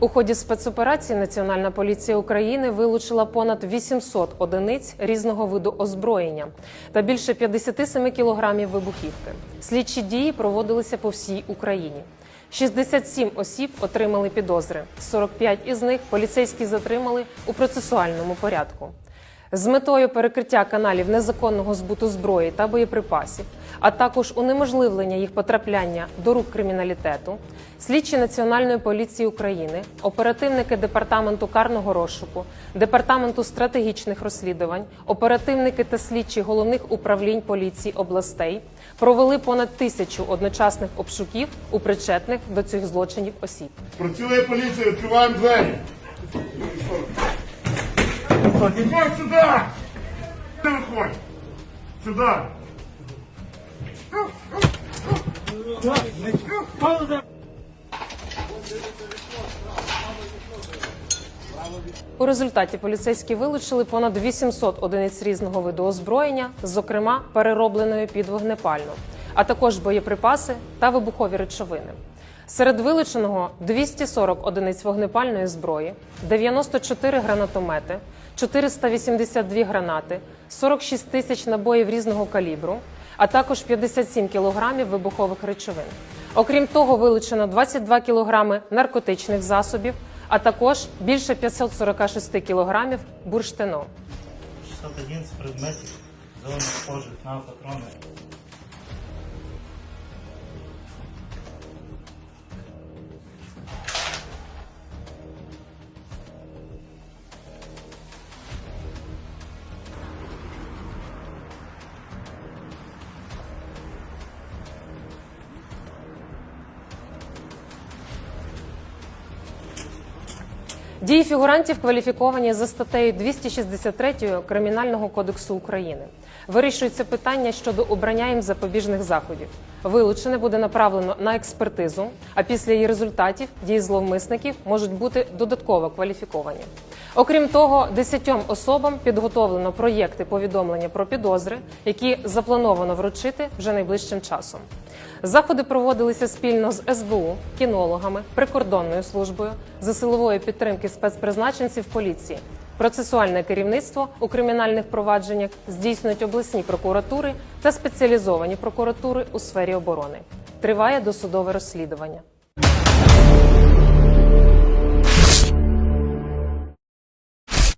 У ході спецоперації Національна поліція України вилучила понад 800 одиниць різного виду озброєння та більше 57 кілограмів вибухівки. Слідчі дії проводилися по всій Україні. 67 осіб отримали підозри. 45 із них поліцейські затримали у процесуальному порядку. З метою перекриття каналів незаконного збуту зброї та боєприпасів, а також унеможливлення їх потрапляння до рук криміналітету, слідчі Національної поліції України, оперативники департаменту карного розшуку, департаменту стратегічних розслідувань, оперативники та слідчі головних управлінь поліції областей провели понад тисячу одночасних обшуків у причетних до цих злочинів осіб. Працює поліція, відкриваємо двері. Виходь сюди! Ти виходь! Сюди! У результаті поліцейські вилучили понад 800 одиниць різного виду озброєння, зокрема переробленої під вогнепальну, а також боєприпаси та вибухові речовини. Серед вилученого 240 одиниць вогнепальної зброї, 94 гранатомети, 482 гранати, 46 тисяч набоїв різного калібру, а також 57 кілограмів вибухових речовин. Окрім того, вилучено 22 кілограми наркотичних засобів, а також більше 546 кілограмів бурштину. 611 предметів, зелених схожих на патрони. Дії фігурантів кваліфіковані за статтею 263 Кримінального кодексу України. Вирішується питання щодо обрання їм запобіжних заходів. Вилучене буде направлено на експертизу, а після її результатів дії зловмисників можуть бути додатково кваліфіковані. Окрім того, десятьом особам підготовлено проєкти повідомлення про підозри, які заплановано вручити вже найближчим часом. Заходи проводилися спільно з СБУ, кінологами, прикордонною службою за силової підтримки спецпризначенців поліції. Процесуальне керівництво у кримінальних провадженнях здійснюють обласні прокуратури та спеціалізовані прокуратури у сфері оборони. Триває досудове розслідування.